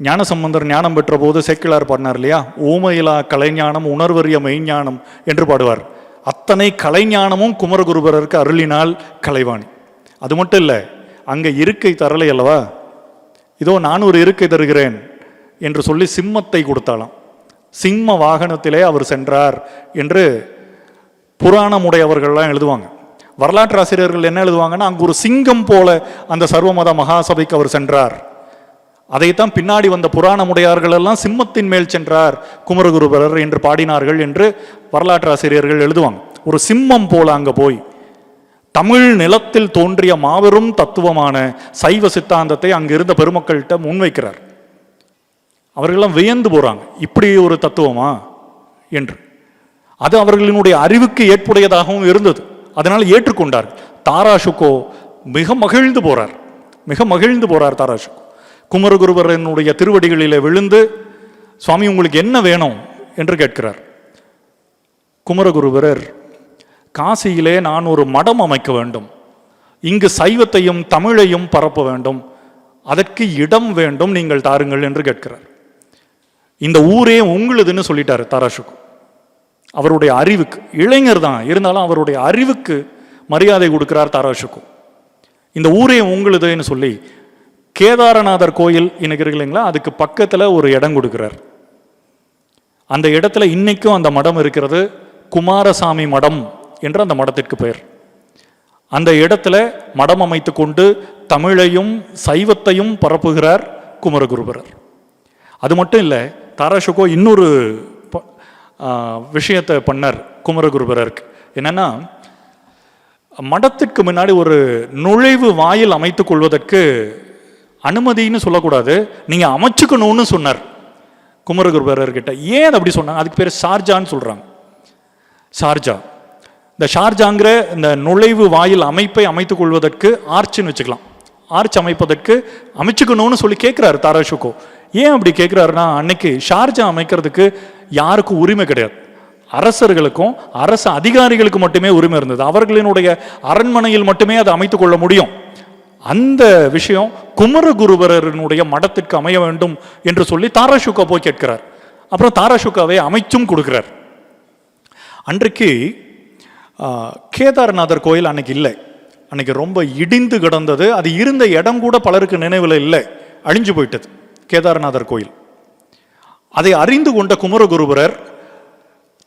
ஞானசம்பந்தர் ஞானம் பெற்ற போது சேக்கிழார் பாடினார் இல்லையா? ஊமையிலா கலைஞானம் உணர்வறிய மெய்ஞானம் என்று பாடுவார். அத்தனை கலைஞானமும் குமரகுருபரருக்கு அருளினால் கலைவாணி. அது மட்டும் இல்லை அங்கே இருக்கை தரலை அல்லவா? இதோ நான் ஒரு இருக்கை தருகிறேன் என்று சொல்லி சிம்மத்தை கொடுத்தாலாம் சிம்ம வாகனத்திலே அவர் சென்றார் என்று புராணமுடையவர்கள்லாம் எழுதுவாங்க. வரலாற்று ஆசிரியர்கள் என்ன எழுதுவாங்கன்னா அங்கு ஒரு சிங்கம் போல அந்த சர்வமத மகாசபைக்கு அவர் சென்றார். அதைத்தான் பின்னாடி வந்த புராணமுடையார்கள் எல்லாம் சிம்மத்தின் மேல் சென்றார் குமரகுருபரர் என்று பாடினார்கள் என்று வரலாற்று ஆசிரியர்கள் எழுதுவாங்க. ஒரு சிம்மம் போல அங்க போய் தமிழ் நிலத்தில் தோன்றிய மாபெரும் தத்துவமான சைவ சித்தாந்தத்தை அங்கிருந்த பெருமக்கள்கிட்ட முன்வைக்கிறார். அவர்களெல்லாம் வியந்து போறாங்க இப்படி ஒரு தத்துவமா என்று. அது அவர்களினுடைய அறிவுக்கு ஏற்புடையதாகவும் இருந்தது. அதனால் ஏற்றுக்கொண்டார் தாராஷுக்கோ மிக மகிழ்ந்து போறார். மிக மகிழ்ந்து போறார் தாராஷுக்கோ குமரகுருவரனுடைய திருவடிகளிலே விழுந்து சுவாமி உங்களுக்கு என்ன வேணும்? என்று கேட்கிறார். குமரகுருவரர் காசியிலே நான் ஒரு மடம் அமைக்க வேண்டும். இங்கு சைவத்தையும் தமிழையும் பரப்ப வேண்டும். அதற்கு இடம் வேண்டும் நீங்கள் தாருங்கள் என்று கேட்கிறார். இந்த ஊரே உங்களுதுன்னு சொல்லிட்டாரு தாராஷுக்கு. அவருடைய அறிவுக்கு இளைஞர் தான் இருந்தாலும் அவருடைய அறிவுக்கு மரியாதை கொடுக்கிறார் தாராஷுக்கு. இந்த ஊரே உங்களுதுன்னு சொல்லி கேதாரநாதர் கோயில் இன்னைக்கு இருக்கு இல்லைங்களா? அதுக்கு பக்கத்தில் ஒரு இடம் கொடுக்குறார். அந்த இடத்துல இன்னைக்கும் அந்த மடம் இருக்கிறது. குமாரசாமி மடம் என்று அந்த மடத்திற்கு பெயர். அந்த இடத்துல மடம் அமைத்து கொண்டு தமிழையும் சைவத்தையும் பரப்புகிறார் குமரகுருபரர். அது மட்டும் இல்லை தாராஷுகோ இன்னொரு ப- விஷயத்தை பண்ணார் குமரகுருபரருக்கு. என்னென்னா மடத்திற்கு முன்னாடி ஒரு நுழைவு வாயில் அமைத்துக் கொள்வதற்கு அனுமதின்னு சொல்லக்கூடாது. நீங்கள் அமைச்சுக்கணும்னு சொன்னார். குமரகுருபரர்கிட்ட ஏன் அது அப்படி சொன்னாங்க? அதுக்கு பேர் ஷார்ஜான்னு சொல்கிறாங்க ஷார்ஜா. இந்த ஷார்ஜாங்கிற இந்த நுழைவு வாயில் அமைப்பை அமைத்துக் கொள்வதற்கு ஆர்ச்னு வச்சுக்கலாம். ஆர்ச் அமைப்பதற்கு அமைச்சுக்கணும்னு சொல்லி கேட்குறாரு தாராஷுக்கோ ஏன் அப்படி கேட்குறாருன்னா அன்னைக்கு ஷார்ஜா அமைக்கிறதுக்கு யாருக்கும் உரிமை கிடையாது. அரசர்களுக்கும் அரசு அதிகாரிகளுக்கு மட்டுமே உரிமை இருந்தது. அவர்களினுடைய அரண்மனையில் மட்டுமே அதை அமைத்துக் கொள்ள முடியும். அந்த விஷயம் குமரகுருபரனுடைய மடத்திற்கு அமைய வேண்டும் என்று சொல்லி தாராஷுக்கா போய் கேட்கிறார். அப்புறம் தாராஷுக்காவை அமைச்சும் கொடுக்கிறார். அன்றைக்கு கேதார்நாதர் கோயில் அன்னைக்கு இல்லை. அன்னைக்கு ரொம்ப இடிந்து கிடந்தது. அது இருந்த இடம் கூட பலருக்கு நினைவில் இல்லை. அழிஞ்சு போயிட்டது கேதார்நாதர் கோயில். அதை அறிந்து கொண்ட குமரகுருபரர்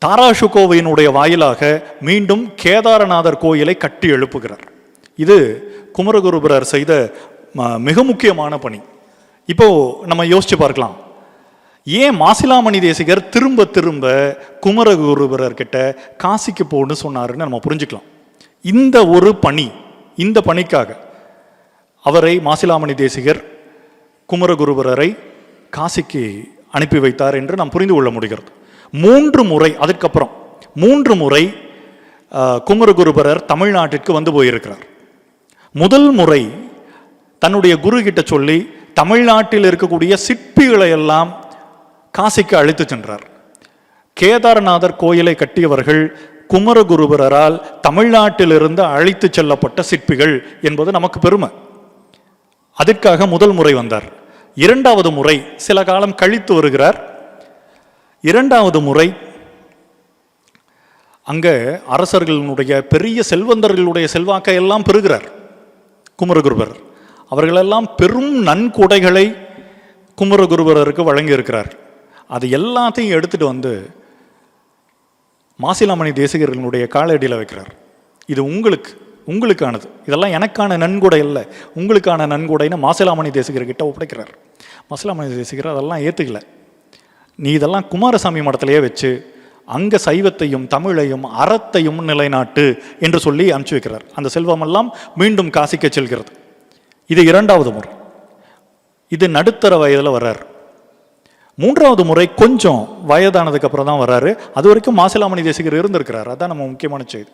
தாராசுகோவையினுடைய வாயிலாக மீண்டும் கேதாரநாதர் கோயிலை கட்டி எழுப்புகிறார். இது குமரகுருபரர் செய்த ம- மிக முக்கியமான பணி. இப்போ நம்ம யோசிச்சு பார்க்கலாம். ஏன் மாசிலாமணி தேசிகர் திரும்ப திரும்ப குமரகுருபரர் கிட்ட காசிக்கு போன்னு சொன்னாருன்னு நம்ம புரிஞ்சுக்கலாம். இந்த ஒரு பணி இந்த பணிக்காக அவரை மாசிலாமணி தேசிகர் குமரகுருபரரை காசிக்கு அனுப்பி வைத்தார் என்று நாம் புரிந்து கொள்ள முடிகிறது. மூன்று முறை அதுக்கப்புறம் மூன்று முறை குமரகுருபரர் தமிழ்நாட்டிற்கு வந்து போயிருக்கிறார். முதல் முறை தன்னுடைய குரு கிட்ட சொல்லி தமிழ்நாட்டில் இருக்கக்கூடிய சிற்பிகளை எல்லாம் காசிக்கு அழைத்து சென்றார். கேதார்நாதர் கோயிலை கட்டியவர்கள் குமரகுருபரரால் தமிழ்நாட்டிலிருந்து அழைத்து செல்லப்பட்ட சிற்பிகள் என்பது நமக்கு பெருமை. அதற்காக முதல் முறை வந்தார். இரண்டாவது முறை சில காலம் கழித்து வருகிறார். இரண்டாவது முறை அங்கே அரசர்களுடைய பெரிய செல்வந்தர்களுடைய செல்வாக்கை எல்லாம் பெறுகிறார். குமரகுருபர். அவர்களெல்லாம் பெரும் நன்கொடைகளை குமரகுருபரருக்கு வழங்கியிருக்கிறார். அது எல்லாத்தையும் எடுத்துட்டு வந்து மாசிலாமணி தேசிகர்களுடைய காலடியில் வைக்கிறார். இது உங்களுக்கு உங்களுக்கானது. இதெல்லாம் எனக்கான நன்கொடை இல்லை உங்களுக்கான நன்கொடைன்னு மாசிலாமணி தேசிகர்கிட்ட ஒப்படைக்கிறார். மாசிலாமணி தேசிகர் அதெல்லாம் ஏற்றுக்கல நீ இதெல்லாம் குமாரசாமி மடத்திலேயே வச்சு அங்க சைவத்தையும் தமிழையும் அறத்தையும் நிலைநாட்டு என்று சொல்லி அனுப்பிச்சு வைக்கிறார். அந்த செல்வமெல்லாம் மீண்டும் காசிக்க செல்கிறது. இது இரண்டாவது முறை. இது நடுத்தர வயதில் வர்றார். மூன்றாவது முறை கொஞ்சம் வயதானதுக்கு அப்புறம் தான் வர்றாரு. அது வரைக்கும் மாசிலாமணி தேசிகர் இருந்திருக்கிறார். அதான் நம்ம முக்கியமான செய்தி.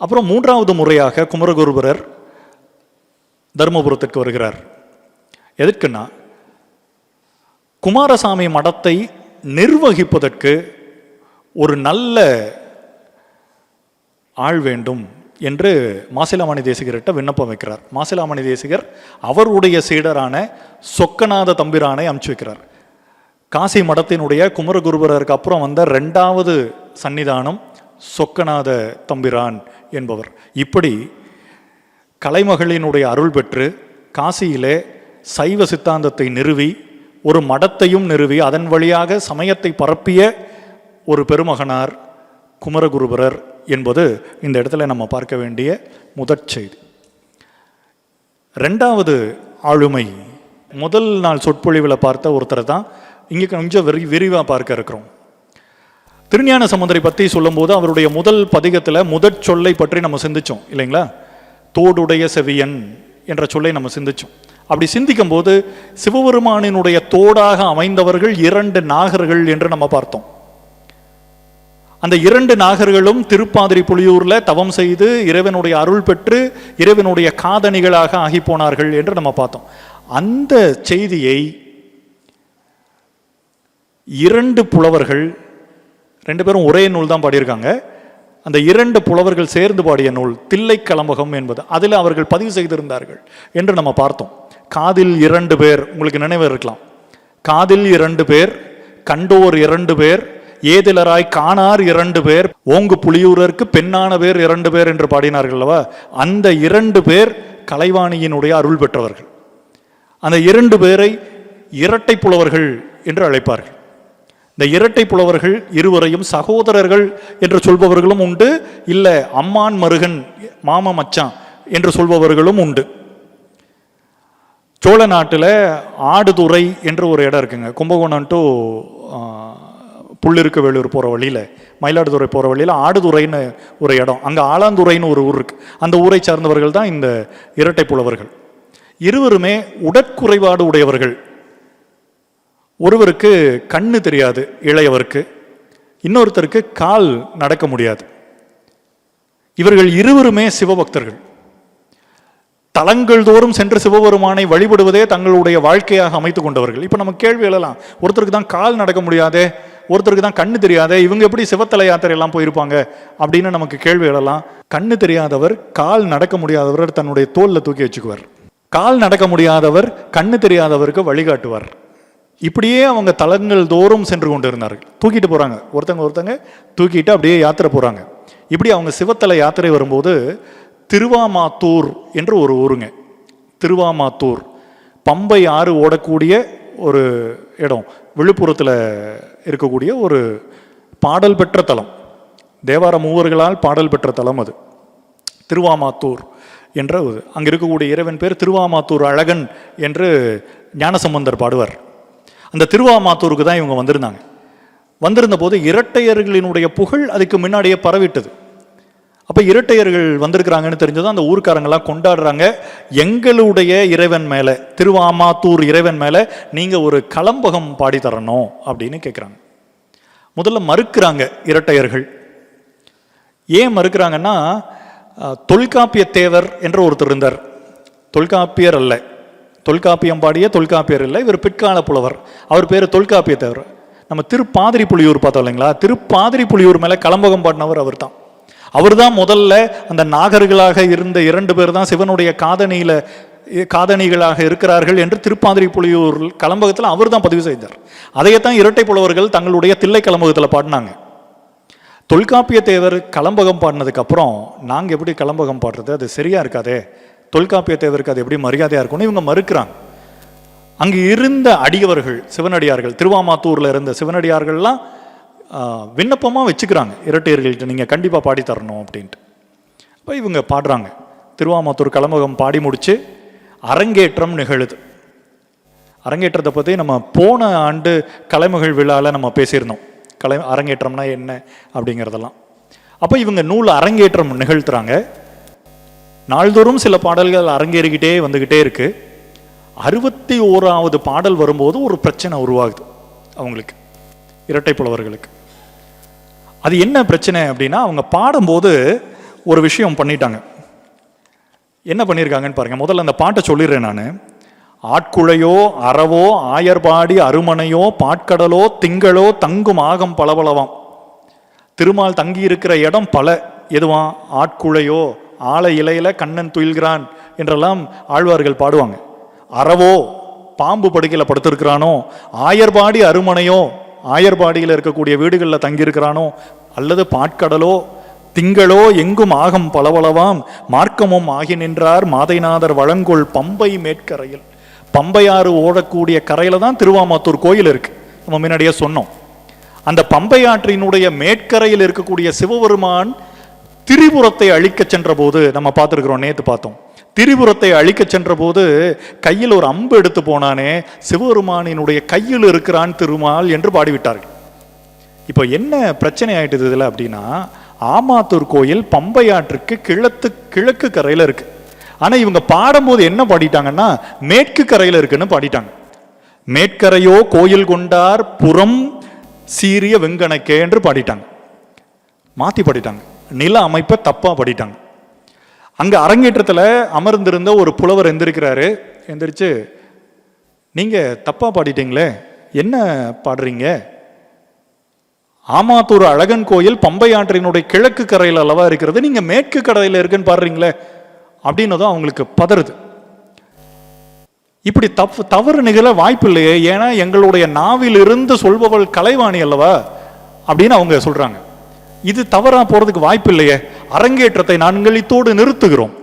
அப்புறம் மூன்றாவது முறையாக குமரகுருபரர் தருமபுரத்திற்கு வருகிறார். எதற்குன்னா குமாரசாமி மடத்தை நிர்வகிப்பதற்கு ஒரு நல்ல ஆள் வேண்டும் என்று மாசிலாமணி தேசிகர்கிட்ட விண்ணப்பம் வைக்கிறார். மாசிலாமணி தேசிகர் அவருடைய சீடரான சொக்கநாத தம்பிரானை அமுச்சு வைக்கிறார். காசி மடத்தினுடைய குமரகுருபரருக்கு அப்புறம் வந்த ரெண்டாவது சன்னிதானம் சொக்கநாத தம்பிரான் என்பவர். இப்படி கலைமகளினுடைய அருள் பெற்று காசியிலே சைவ சித்தாந்தத்தை நிறுவி ஒரு மடத்தையும் நிறுவி அதன் வழியாக சமயத்தை பரப்பிய ஒரு பெருமகனார் குமரகுருபரர் என்பது இந்த இடத்துல நம்ம பார்க்க வேண்டிய முதற் செய்தி. ரெண்டாவது ஆளுமை முதல் நாள் சொற்பொழிவில் பார்த்த ஒருத்தரை தான் இங்கே கொஞ்சம் விரி விரிவாக பார்க்க இருக்கிறோம். திருஞான சமுந்தரை பற்றி சொல்லும்போது அவருடைய முதல் பதிகத்தில் முதற் சொல்லை பற்றி நம்ம சிந்திச்சோம் இல்லைங்களா? தோடுடைய செவியன் என்ற சொல்லை நம்ம சிந்திச்சோம். அப்படி சிந்திக்கும் போது சிவபெருமானினுடைய தோடாக அமைந்தவர்கள் இரண்டு நாகர்கள் என்று நம்ம பார்த்தோம். அந்த இரண்டு நாகர்களும் திருப்பாதிரி புலியூரில் தவம் செய்து இறைவனுடைய அருள் பெற்று இறைவனுடைய காதணிகளாக ஆகி போனார்கள் என்று நம்ம பார்த்தோம். அந்த செய்தியை இரண்டு புலவர்கள் ரெண்டு பேரும் ஒரே நூல் தான் பாடியிருக்காங்க. அந்த இரண்டு புலவர்கள் சேர்ந்து பாடிய நூல் தில்லை கலம்பகம் என்பது. அதில் அவர்கள் பதிவு செய்திருந்தார்கள் என்று நம்ம பார்த்தோம். காதில் இரண்டு பேர் உங்களுக்கு நினைவு இருக்கலாம். காதில் இரண்டு பேர் கண்டோர் இரண்டு பேர் ஏதிலராய் காணார் இரண்டு பேர் ஓங்கு புலியூரருக்கு பெண்ணான பேர் இரண்டு பேர் என்று பாடினார்கள் அல்லவா அந்த இரண்டு பேர் கலைவாணியினுடைய அருள் பெற்றவர்கள். அந்த இரண்டு பேரை இரட்டை புலவர்கள் என்று அழைப்பார்கள். இந்த இரட்டை புலவர்கள் இருவரையும் சகோதரர்கள் என்று சொல்பவர்களும் உண்டு இல்லை அம்மான் மருகன் மாம மச்சான் என்று சொல்பவர்களும் உண்டு. சோழ நாட்டில் ஆடுதுறை என்று ஒரு இடம் இருக்குங்க. கும்பகோணம் டு புள்ளிருக்கு வேலூர் போகிற வழியில் மயிலாடுதுறை போகிற வழியில் ஆடுதுறைன்னு ஒரு இடம். அங்கே ஆலாந்துறைன்னு ஒரு ஊர் இருக்குது அந்த ஊரை சார்ந்தவர்கள் தான் இந்த இரட்டை புலவர்கள். இருவருமே உடற்குறைபாடு உடையவர்கள். ஒருவருக்கு கண்ணு தெரியாது இளையவருக்கு. இன்னொருத்தருக்கு கால் நடக்க முடியாது. இவர்கள் இருவருமே சிவபக்தர்கள். தலங்கள் தோறும் சென்று சிவபெருமானை வழிபடுவதே தங்களுடைய வாழ்க்கையாக அமைத்து கொண்டவர்கள். இப்போ நம்ம கேள்வி எழலாம். ஒருத்தருக்கு தான் கால் நடக்க முடியாதே ஒருத்தருக்கு தான் கண்ணு தெரியாத இவங்க எப்படி சிவத்தலை யாத்திரை எல்லாம் போயிருப்பாங்க அப்படின்னு நமக்கு கேள்வி எழலாம் கண்ணு தெரியாதவர் கால் நடக்க முடியாதவர் தன்னுடைய தோல்ல தூக்கி வச்சுக்குவார். கால் நடக்க முடியாதவர் கண்ணு தெரியாதவருக்கு வழிகாட்டுவார். இப்படியே அவங்க தலங்கள் தோறும் சென்று கொண்டு இருந்தார்கள் தூக்கிட்டு போகிறாங்க ஒருத்தங்க ஒருத்தங்க தூக்கிட்டு அப்படியே யாத்திரை போகிறாங்க இப்படி அவங்க சிவத்தலை யாத்திரை வரும்போது திருவாமாத்தூர் என்று ஒரு ஊருங்க. திருவாமாத்தூர். பம்பை ஆறு ஓடக்கூடிய ஒரு இடம். விழுப்புரத்தில் இருக்கக்கூடிய ஒரு பாடல் பெற்ற தலம். தேவார மூவர்களால் பாடல் பெற்ற தலம் அது. திருவாமாத்தூர் என்ற ஒரு அங்கே இருக்கக்கூடிய இறைவன் பேர் திருவாமாத்தூர் அழகன் என்று ஞானசம்பந்தர் பாடுவார். அந்த திருவாமாத்தூருக்கு தான் இவங்க வந்திருந்தாங்க. வந்திருந்த போது இரட்டையர்களினுடைய புகழ் அதுக்கு முன்னாடியே பரவிட்டது. அப்போ இரட்டையர்கள் வந்திருக்கிறாங்கன்னு தெரிஞ்சதும் அந்த ஊர்க்காரங்கெல்லாம் கொண்டாடுறாங்க. எங்களுடைய இறைவன் மேலே திருவாமாத்தூர் இறைவன் மேலே நீங்கள் ஒரு களம்பகம் பாடி தரணும் அப்படின்னு கேட்குறாங்க முதல்ல மறுக்கிறாங்க இரட்டையர்கள். ஏன் மறுக்கிறாங்கன்னா தொல்காப்பிய தேவர் என்ற ஒருத்தர் இருந்தார். தொல்காப்பியர் அல்ல. தொல்காப்பியம் பாடிய தொல்காப்பியர் இல்லை இவர் பிற்கால புலவர். அவர் பேர் தொல்காப்பிய தேவர். நம்ம திருப்பாதிரி புலியூர் பார்த்தோம் இல்லைங்களா? திருப்பாதிரி புலியூர் மேலே கலம்பகம் பாடினவர் அவர் தான் அவர் தான் முதல்ல அந்த நாகர்களாக இருந்த இரண்டு பேர் தான் சிவனுடைய காதணியில் காதணிகளாக இருக்கிறார்கள் என்று திருப்பாதிரி புலியூர் கலம்பகத்தில் அவர் தான் பதிவு செய்தார். அதையத்தான் இரட்டை புலவர்கள் தங்களுடைய தில்லை கலம்பகத்தில் பாடினாங்க. தொல்காப்பிய தேவர் கலம்பகம் பாடினதுக்கு அப்புறம் நாங்கள் எப்படி கலம்பகம் பாடுறது? அது சரியா இருக்காதே. தொல்காப்பிய தேவருக்கு அது எப்படி மரியாதையாக இருக்கும்னு இவங்க மறுக்கிறாங்க. அங்கு இருந்த அடியவர்கள் சிவனடியார்கள் திருவாமாத்தூரில் இருந்த சிவனடியார்கள்லாம் விண்ணப்பமாக வச்சுக்கிறாங்க. இரட்டையர்கள்ட்ட நீங்கள் கண்டிப்பாக பாடி தரணும் அப்படின்ட்டு. அப்போ இவங்க பாடுறாங்க. திருவாமாத்தூர் கலம்பகம் பாடி முடித்து அரங்கேற்றம் நிகழுது. அரங்கேற்றத்தை பற்றி நம்ம போன ஆண்டு கலைமகள் விழாவில் நம்ம பேசியிருந்தோம். கலை அரங்கேற்றம்னா என்ன அப்படிங்கிறதெல்லாம். அப்போ இவங்க நூல் அரங்கேற்றம் நிகழ்த்துறாங்க. நாள்தோறும் சில பாடல்கள் அரங்கேறிக்கிட்டே வந்துக்கிட்டே இருக்குது அறுபத்தி ஓராவது பாடல் வரும்போது ஒரு பிரச்சனை உருவாகுது அவங்களுக்கு இரட்டை புலவர்களுக்கு. அது என்ன பிரச்சனை அப்படின்னா அவங்க பாடும்போது ஒரு விஷயம் பண்ணிட்டாங்க. என்ன பண்ணியிருக்காங்கன்னு பாருங்க. முதல்ல அந்த பாட்டை சொல்லிடுறேன் நான். ஆட்குழையோ அறவோ ஆயர்பாடி அருமனையோ பாட்கடலோ திங்களோ தங்கும் ஆகம் பளபளவாம். திருமால் தங்கி இருக்கிற இடம் பல. எதுவாம் ஆட்குழையோ ஆலை இலையில கண்ணன் துயில்கிறான் என்றெல்லாம் ஆழ்வார்கள் பாடுவாங்க. அறவோ பாம்பு படுக்கையில் படுத்திருக்கிறானோ ஆயர்பாடி அருமனையோ ஆயர்பாடியில் இருக்கக்கூடிய வீடுகளில் தங்கியிருக்கிறானோ அல்லது பாட்கடலோ திங்களோ எங்கும் ஆகம் பளபளவாம் மார்க்கமும் ஆகி நின்றார் மாதைநாதர் வழங்கொள் பம்பை மேற்கரையில். பம்பையாறு ஓடக்கூடிய கரையில தான் திருவாமாத்தூர் கோயில் இருக்கு. நம்ம முன்னாடியே சொன்னோம். அந்த பம்பை ஆற்றினுடைய மேற்கரையில் இருக்கக்கூடிய சிவபெருமான் திரிபுரத்தை அழிக்க சென்ற போது நம்ம பார்த்துருக்குறோம் நேத்து பார்த்தோம். திரிபுரத்தை அழிக்க சென்ற போது கையில் ஒரு அம்பு எடுத்து போனானே சிவபெருமானினுடைய கையில் இருக்கிறான் திருமால் என்று பாடிவிட்டார்கள். இப்போ என்ன பிரச்சனை ஆயிட்டுது இதில் அப்படின்னா ஆமாத்தூர் கோயில் பம்பையாற்றுக்கு கிழத்து கிழக்கு கரையில் இருக்குது ஆனால் இவங்க பாடும்போது என்ன பாடிட்டாங்கன்னா மேற்கு கரையில் இருக்குன்னு பாடிட்டாங்க. மேற்கரையோ கோயில் கொண்டார் புறம் சீரிய வெங்கணக்கே என்று பாடிட்டாங்க. மாற்றி பாடிட்டாங்க. நில அமைப்பை தப்பாக பாடிட்டாங்க. அங்கே அரங்கேற்றத்தில் அமர்ந்திருந்த ஒரு புலவர் எந்திருக்கிறாரு. எந்திரிச்சு நீங்கள் தப்பாக பாடிட்டீங்களே என்ன பாடுறீங்க? ஆமாத்தூர் அழகன் கோயில் பம்பை ஆற்றினுடைய கிழக்கு கரையில் அல்லவா இருக்கிறது. நீங்க மேற்கு கரையில் இருக்குன்னு பாடுறீங்களே அப்படின்னதும் அவங்களுக்கு பதறுது. இப்படி தப்பு தவறு நிகழ வாய்ப்பு இல்லையே ஏன்னா எங்களுடைய நாவில் இருந்து சொல்பவள் கலைவாணி அல்லவா அப்படின்னு அவங்க சொல்றாங்க. இது தவறா போறதுக்கு வாய்ப்பு இல்லையே அரங்கேற்றத்தை நாங்கள் இத்தோடு நிறுத்துகிறோம்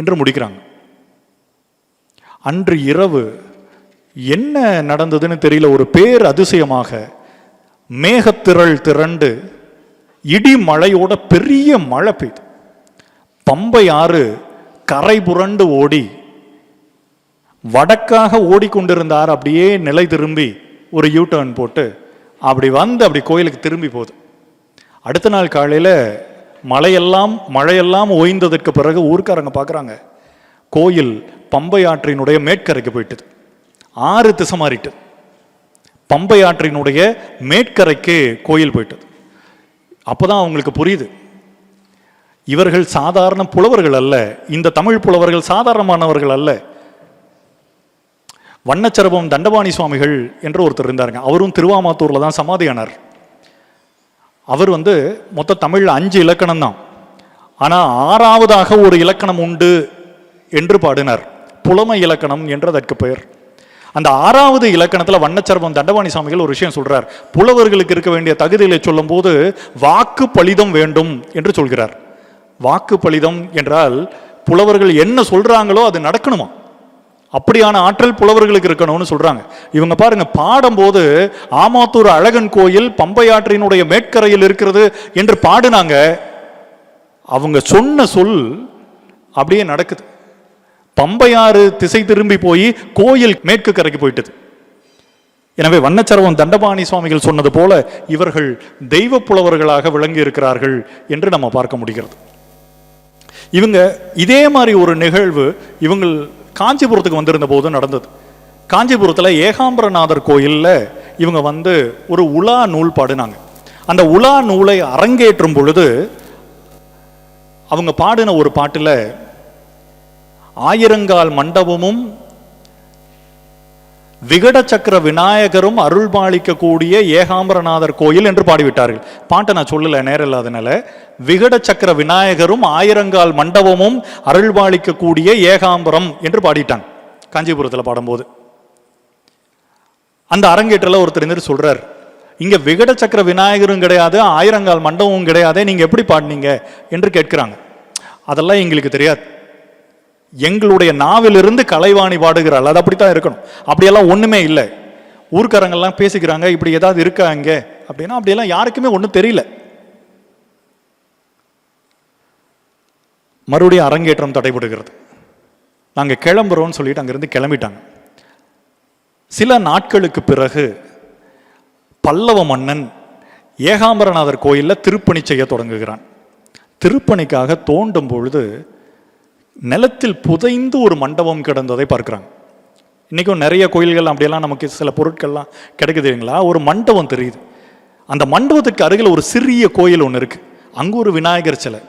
என்று முடிக்கிறாங்க. அன்று இரவு என்ன நடந்ததுன்னு தெரியல. ஒரு பேர் அதிசயமாக மேகத்திரள் திரண்டு இடி மழையோட பெரிய மழை பெய்து. பம்பை ஆறு கரை புரண்டு ஓடி வடக்காக ஓடிக்கொண்டிருந்தார் அப்படியே நிலை திரும்பி ஒரு யூ டர்ன் போட்டு அப்படி வந்து அப்படி கோயிலுக்கு திரும்பி போகுது. அடுத்த நாள் காலையில் மழையெல்லாம் மழையெல்லாம் ஓய்ந்ததற்கு பிறகு ஊர்க்காரங்க பார்க்குறாங்க கோயில் பம்பை ஆற்றினுடைய மேற்கரைக்கு போயிட்டுது. ஆறு திசை மாறிட்டு. பம்பை ஆற்றினுடைய மேற்கரைக்கு கோயில் போயிட்டது. அப்போதான் அவங்களுக்கு புரியுது. இவர்கள் சாதாரண புலவர்கள் அல்ல. இந்த தமிழ் புலவர்கள் சாதாரணமானவர்கள் அல்ல. வண்ணச்சரபம் தண்டபாணி சுவாமிகள் என்று ஒருத்தர் இருந்தாருங்க. அவரும் திருவாமாத்தூரில் தான் சமாதியானார். அவர் வந்து மொத்த தமிழ் அஞ்சு இலக்கணம் தான். ஆனால் ஆறாவதாக ஒரு இலக்கணம் உண்டு என்று பாடினார். புலமை இலக்கணம் என்று அதற்கு பெயர். அந்த ஆறாவது இலக்கணத்தில் வண்ணச்சரபம் தண்டபாணி சாமிகள் ஒரு விஷயம் சொல்கிறார் புலவர்களுக்கு இருக்க வேண்டிய தகுதிகளை சொல்லும்போது வாக்கு பலிதம் வேண்டும் என்று சொல்கிறார். வாக்கு பலிதம் என்றால் புலவர்கள் என்ன சொல்கிறாங்களோ அது நடக்கணுமா? அப்படியான ஆற்றல் புலவர்களுக்கு இருக்கணும்னு சொல்கிறாங்க இவங்க பாருங்க பாடும்போது ஆமாத்தூர் அழகன் கோயில் பம்பையாற்றினுடைய மேற்கரையில் இருக்கிறது என்று பாடினாங்க. அவங்க சொன்ன சொல் அப்படியே நடக்குது. பம்பையாறு திசை திரும்பி போய் கோயில் மேற்கு கரைக்கு போயிட்டது. எனவே வண்ணச்சரவம் தண்டபாணி சுவாமிகள் சொன்னது போல இவர்கள் தெய்வ புலவர்களாக விளங்கி இருக்கிறார்கள் என்று நம்ம பார்க்க முடிகிறது. இவங்க இதே மாதிரி ஒரு நிகழ்வு இவங்கள் காஞ்சிபுரத்துக்கு வந்திருந்த போது நடந்தது. காஞ்சிபுரத்தில் ஏகாம்பரநாதர் கோயிலில் இவங்க வந்து ஒரு உலா நூல் பாடினாங்க. அந்த உலா நூலை அரங்கேற்றும் பொழுது அவங்க பாடின ஒரு பாட்டில் ஆயிரங்கால் மண்டபமும் விகட சக்கர விநாயகரும் அருள் பாலிக்கக்கூடிய ஏகாம்பரநாதர் கோயில் என்று பாடிவிட்டார்கள். பாட்டை நான் சொல்லல நேரம் இல்லாதனால. விகட சக்கர விநாயகரும் ஆயிரங்கால் மண்டபமும் அருள் பாலிக்கக்கூடிய ஏகாம்பரம் என்று பாடிட்டாங்க காஞ்சிபுரத்தில் பாடும்போது. அந்த அரங்கேற்றில் ஒருத்தர் இருந்து சொல்றார் இங்க விகட சக்கர விநாயகரும் கிடையாது ஆயிரங்கால் மண்டபமும் கிடையாது நீங்க எப்படி பாடினீங்க? என்று கேட்கிறாங்க. அதெல்லாம் எங்களுக்கு தெரியாது. எங்களுடைய நாவிலிருந்து கலைவாணி பாடுகிறாள் அது அப்படித்தான் இருக்கணும். அப்படியெல்லாம் ஒன்றுமே இல்லை. ஊர்க்காரங்கள்லாம் பேசிக்கிறாங்க இப்படி ஏதாவது இருக்கா அங்க? அப்படின்னா அப்படியெல்லாம் யாருக்குமே ஒன்றும் தெரியல. மறுபடியும் அரங்கேற்றம் தடைபடுகிறது. நாங்கள் கிளம்புறோம்னு சொல்லிட்டு அங்கேருந்து கிளம்பிட்டாங்க. சில நாட்களுக்கு பிறகு பல்லவ மன்னன் ஏகாம்பரநாதர் கோயிலில் திருப்பணி செய்ய தொடங்குகிறான். திருப்பணிக்காக தோண்டும் பொழுது நிலத்தில் புதைந்து ஒரு மண்டபம் கிடந்ததை பார்க்குறாங்க. இன்றைக்கும் நிறைய கோயில்கள் அப்படியெல்லாம் நமக்கு சில பொருட்கள்லாம் கிடைக்குது இல்லைங்களா? ஒரு மண்டபம் தெரியுது. அந்த மண்டபத்துக்கு அருகில் ஒரு சிறிய கோயில் ஒன்று இருக்குது அங்கே ஒரு விநாயகர் சிலை.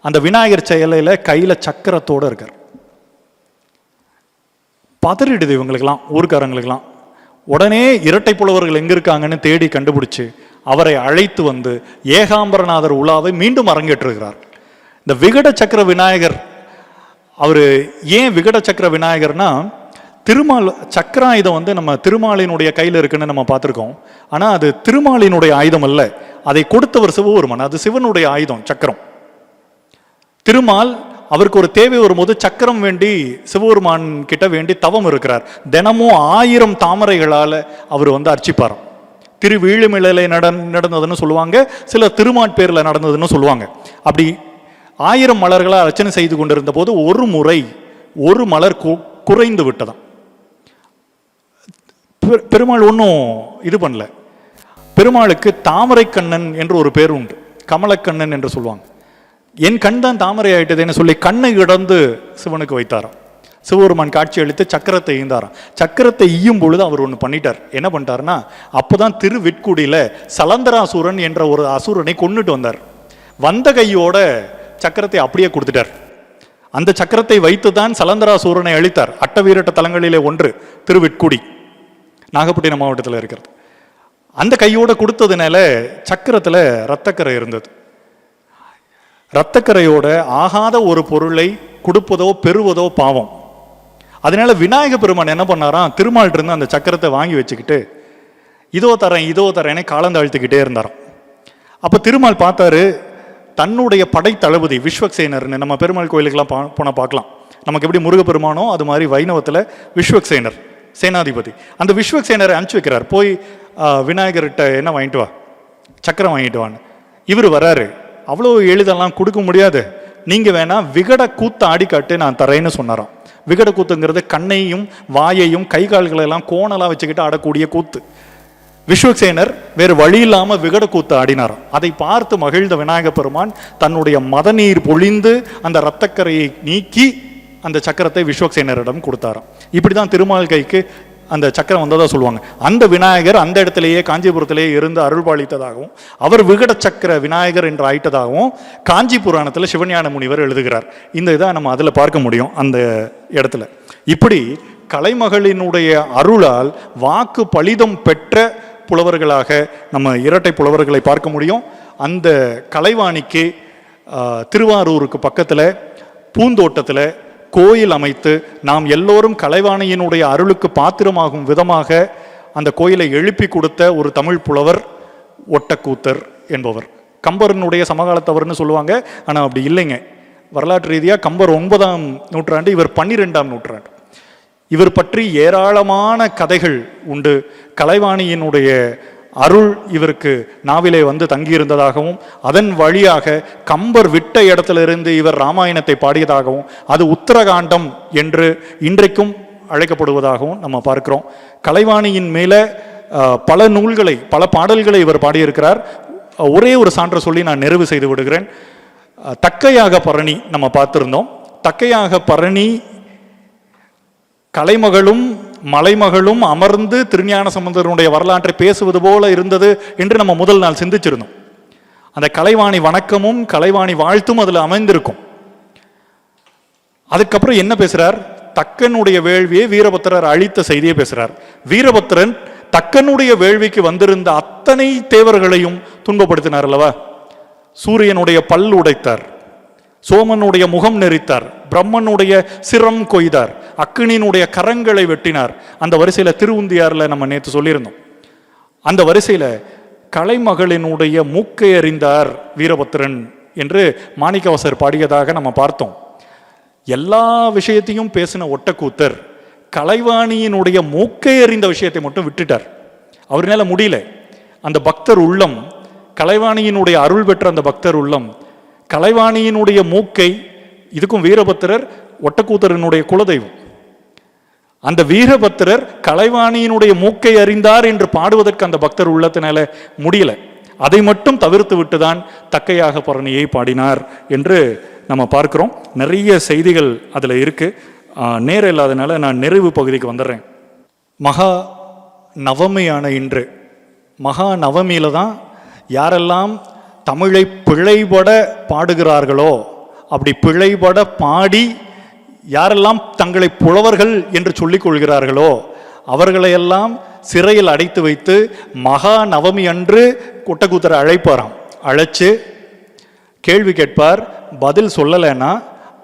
அந்த விநாயகர் சிலையில கையில் சக்கரத்தோடு இருக்கார். பதறிடுது இவங்களுக்கெல்லாம் ஊர்க்காரங்களுக்கெல்லாம். உடனே இரட்டை புலவர்கள் எங்கே இருக்காங்கன்னு தேடி கண்டுபிடிச்சு அவரை அழைத்து வந்து ஏகாம்பரநாதர் உலாவை மீண்டும் அரங்கேற்றுகிறார் இந்த விகட சக்கர விநாயகர் அவர் ஏன் விகட சக்கர விநாயகர்னா திருமால் சக்கர ஆயுதம் வந்து நம்ம திருமாலினுடைய கையில் இருக்குன்னு நம்ம பார்த்துருக்கோம். ஆனால் அது திருமாலினுடைய ஆயுதம் அல்ல. அதை கொடுத்தவர் சிவபெருமான். அது சிவனுடைய ஆயுதம் சக்கரம். திருமால் அவருக்கு ஒரு தேவை வரும்போது சக்கரம் வேண்டி சிவபெருமான் கிட்ட வேண்டி தவம் இருக்கிறார். தினமும் ஆயிரம் தாமரைகளால் அவர் வந்து அர்ச்சிப்பாராம். திருவீழுமிழலை நட நடந்ததுன்னு சொல்லுவாங்க. சில திருமான் பேரில் நடந்ததுன்னு சொல்லுவாங்க. அப்படி ஆயிரம் மலர்களாக அர்ச்சனை செய்து கொண்டிருந்த போது ஒரு முறை ஒரு மலர் குறைந்து விட்டதாம். பெரு- பெருமாள் ஒன்றும் இது பண்ணல. பெருமாளுக்கு தாமரை கண்ணன் என்று ஒரு பேர் உண்டு. கமலக்கண்ணன் என்று சொல்லுவாங்க. என் கண் தான் தாமரை ஆயிட்டதுன்னு சொல்லி கண்ணை இடந்து சிவனுக்கு வைத்தாராம். சிவபெருமான் காட்சி அளித்து சக்கரத்தை ஈந்தாராம். சக்கரத்தை ஈயும் பொழுது அவர் ஒன்று பண்ணிட்டார். என்ன பண்ணிட்டாருன்னா அப்போதான் திருவிட்குடியில் சலந்தராசுரன் என்ற ஒரு அசுரனை கொண்டுட்டு வந்தார். வந்த கையோட சக்கரத்தை அப்படியே கொடுத்துட்டார். அந்த சக்கரத்தை வைத்து தான் சலந்தராசூரனை அழித்தார். அட்டவீரட்ட தலங்களிலே ஒன்று திருவிட்குடி நாகப்பட்டினம் மாவட்டத்தில் இருக்கிறது. அந்த கையோடு கொடுத்ததுனால சக்கரத்தில் ரத்தக்கரை இருந்தது. ரத்தக்கரையோட ஆகாத ஒரு பொருளை கொடுப்பதோ பெறுவதோ பாவம். அதனால விநாயக பெருமான் என்ன பண்ணாராம்? திருமால் இருந்து அந்த சக்கரத்தை வாங்கி வச்சுக்கிட்டு இதோ தரேன் இதோ தரேன்னு காலந்தாழ்த்துக்கிட்டே இருந்தாராம். அப்போ திருமால் பார்த்தாரு தன்னுடைய படை தளபதி விஸ்வக்சேனர்னு நம்ம பெருமாள் கோயிலுக்கெல்லாம் பா போனால் பார்க்கலாம். நமக்கு எப்படி முருகப்பெருமானோ அது மாதிரி வைணவத்தில் விஸ்வக்சேனர் சேனாதிபதி. அந்த விஸ்வக்சேனரை அனுப்பிச்சு வைக்கிறார். போய் விநாயகர்கிட்ட என்ன வாங்கிட்டு வா? சக்கரம் வாங்கிட்டு வான்னு. இவர் வராரு. அவ்வளோ எளிதெல்லாம் கொடுக்க முடியாது. நீங்கள் வேணா விகட கூத்த ஆடிக்காட்டு நான் தரேன்னு சொன்னாராம். விகட கூத்துங்கிறது கண்ணையும் வாயையும் கை கால்களை எல்லாம் கோணலா வச்சுக்கிட்டு ஆடக்கூடிய கூத்து. விஸ்வக்சேனர் வேறு வழி இல்லாமல் விகட கூத்து ஆடினாராம் அதை பார்த்து மகிழ்ந்த விநாயக பெருமான் தன்னுடைய மதநீர் பொழிந்து அந்த இரத்தக்கரையை நீக்கி அந்த சக்கரத்தை விஸ்வக்சேனரிடம் கொடுத்தாராம். இப்படிதான் திருமால் கைக்கு அந்த சக்கரம் வந்ததாக சொல்லுவாங்க. அந்த விநாயகர் அந்த இடத்திலேயே காஞ்சிபுரத்திலேயே இருந்து அருள்பாலித்ததாகவும் அவர் விகட சக்கர விநாயகர் என்று ஆயிட்டதாகவும் காஞ்சி புராணத்தில் சிவஞான முனிவர் எழுதுகிறார். இந்த இதை நம்ம அதில் பார்க்க முடியும் அந்த இடத்துல. இப்படி கலைமகளினுடைய அருளால் வாக்கு பலிதம் பெற்ற புலவர்களாக நம்ம இரட்டை புலவர்களை பார்க்க முடியும். அந்த கலைவாணிக்கு திருவாரூருக்கு பக்கத்தில் பூந்தோட்டத்தில் கோயில் அமைத்து நாம் எல்லோரும் கலைவாணியினுடைய அருளுக்கு பாத்திரமாகும் விதமாக அந்த கோயிலை எழுப்பி கொடுத்த ஒரு தமிழ் புலவர் ஒட்டக்கூத்தர் என்பவர். கம்பரனுடைய சமகாலத்தவர்னு சொல்லுவாங்க. ஆனால் அப்படி இல்லைங்க. வரலாற்று ரீதியாக கம்பர் ஒன்பதாம் நூற்றாண்டு இவர் பன்னிரெண்டாம் நூற்றாண்டு. இவர் பற்றி ஏராளமான கதைகள் உண்டு. கலைவாணியினுடைய அருள் இவருக்கு நாவிலே வந்து தங்கியிருந்ததாகவும் அதன் வழியாக கம்பர் விட்ட இடத்திலிருந்து இவர் ராமாயணத்தை பாடியதாகவும் அது உத்தரகாண்டம் என்று இன்றைக்கும் அழைக்கப்படுவதாகவும் நம்ம பார்க்கிறோம். கலைவாணியின் மேலே பல நூல்களை பல பாடல்களை இவர் பாடியிருக்கிறார். ஒரே ஒரு சான்றை சொல்லி நான் நிறைவு செய்து விடுகிறேன். தக்கையாக பரணி நம்ம பார்த்துருந்தோம். தக்கையாக பரணி கலைமகளும் மலைமகளும் அமர்ந்து திருஞான சம்பந்தருடைய வரலாற்றை பேசுவது போல இருந்தது என்று நம்ம முதல் நாள் சிந்திச்சிருந்தோம். அந்த கலைவாணி வணக்கமும் கலைவாணி வாழ்த்தும் அதில் அமைந்திருக்கும். அதுக்கப்புறம் என்ன பேசுறார்? தக்கனுடைய வேள்வியை வீரபத்திரர் அழித்த செய்தியை பேசுறார். வீரபத்திரன் தக்கனுடைய வேள்விக்கு வந்திருந்த அத்தனை தேவர்களையும் துன்பப்படுத்தினார் அல்லவா? சூரியனுடைய பல் உடைத்தார். சோமனுடைய முகம் நெரித்தார் பிரம்மனுடைய சிரம் கொய்தார் அக்கினியினுடைய கரங்களை வெட்டினார். அந்த வரிசையில் திருவுந்தியாரில் நம்ம நேற்று சொல்லியிருந்தோம். அந்த வரிசையில் கலைமகளினுடைய மூக்கை அறிந்தார் வீரபத்திரன் என்று மாணிக்கவாசர் பாடியதாக நம்ம பார்த்தோம். எல்லா விஷயத்தையும் பேசின ஒட்டக்கூத்தர் கலைவாணியினுடைய மூக்கை அறிந்த விஷயத்தை மட்டும் விட்டுட்டார். அவர்னால முடியல. அந்த பக்தர் உள்ளம் கலைவாணியினுடைய அருள் பெற்ற அந்த பக்தர் உள்ளம் கலைவாணியினுடைய மூக்கை இதுக்கும் வீரபத்திரர் ஒட்டக்கூத்தரனுடைய குலதெய்வம். அந்த வீரபத்திரர் கலைவாணியினுடைய மூக்கை அறிந்தார் என்று பாடுவதற்கு அந்த பக்தர் உள்ளத்தினால முடியல. அதை மட்டும் தவிர்த்து விட்டுதான் தக்கையாக பரணியை பாடினார் என்று நம்ம பார்க்கிறோம். நிறைய செய்திகள் அதில் இருக்கு. நேரம் இல்லாதனால நான் நிறைவு பகுதிக்கு வந்துடுறேன். மகா நவமியான இன்று. மகா நவமியில தான் யாரெல்லாம் தமிழை பிழைபட பாடுகிறார்களோ? அப்படி பிழைபட பாடி யாரெல்லாம் தங்களை புலவர்கள் என்று சொல்லிக் கொள்கிறார்களோ அவர்களையெல்லாம் சிறையில் அடைத்து வைத்து மகா நவமி அன்று குட்டக்கூத்தரை அழைப்பாராம். அழைச்சு கேள்வி கேட்பார் பதில் சொல்லலைன்னா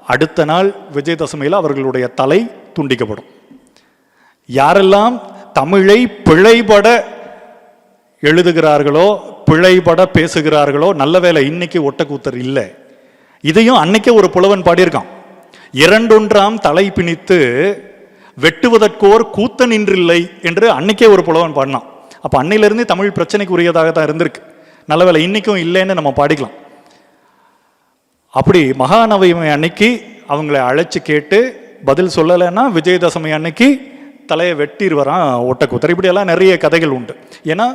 அடுத்த நாள் விஜயதசமியில் அவர்களுடைய தலை துண்டிக்கப்படும். யாரெல்லாம் தமிழை பிழைபட எழுதுகிறார்களோ பிழைபட பேசுகிறார்களோ நல்ல வேலை இன்னைக்கு ஒட்டக்கூத்தர் இல்லை. இதையும் அன்னைக்கே ஒரு புலவன் பாடியிருக்கான். இரண்டொன்றாம் தலை பிணித்து வெட்டுவதற்கோர் கூத்த நின்றில்லை என்று அன்னைக்கே ஒரு புலவன் பாடினான். அப்போ அன்னையிலிருந்து தமிழ் பிரச்சனைக்கு உரியதாக தான் இருந்திருக்கு. நல்ல வேலை இன்னைக்கும் இல்லைன்னு நம்ம பாடிக்கலாம். அப்படி மகாநவமி அன்னைக்கு அவங்கள அழைச்சி கேட்டு பதில் சொல்லலைன்னா விஜயதசமி அன்னைக்கு தலையை வெட்டிடுவரான் ஒட்டக்கூத்தர். இப்படியெல்லாம் நிறைய கதைகள் உண்டு. ஏன்னா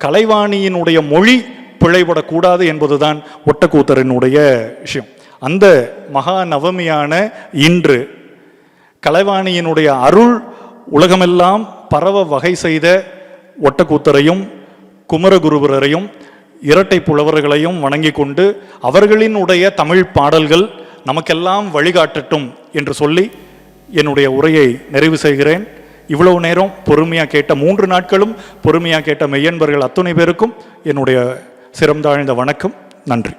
கலைவாணியினுடைய மொழி பிழைபடக்கூடாது என்பதுதான் ஒட்டக்கூத்தரினுடைய விஷயம். அந்த மகா நவமியான இன்று கலைவாணியினுடைய அருள் உலகமெல்லாம் பரவ வகை செய்த ஒட்டக்கூத்தரையும் குமரகுருபரரையும் இரட்டை புலவர்களையும் வணங்கி கொண்டு அவர்களினுடைய தமிழ் பாடல்கள் நமக்கெல்லாம் வழிகாட்டட்டும் என்று சொல்லி என்னுடைய உரையை நிறைவு செய்கிறேன். இவ்வளவு நேரம் பொறுமையாக கேட்ட மூன்று நாட்களும் பொறுமையாக கேட்ட மெய்யன்பர்கள் அத்துணை பேருக்கும் என்னுடைய சிறந்தாழ்ந்த வணக்கம். நன்றி.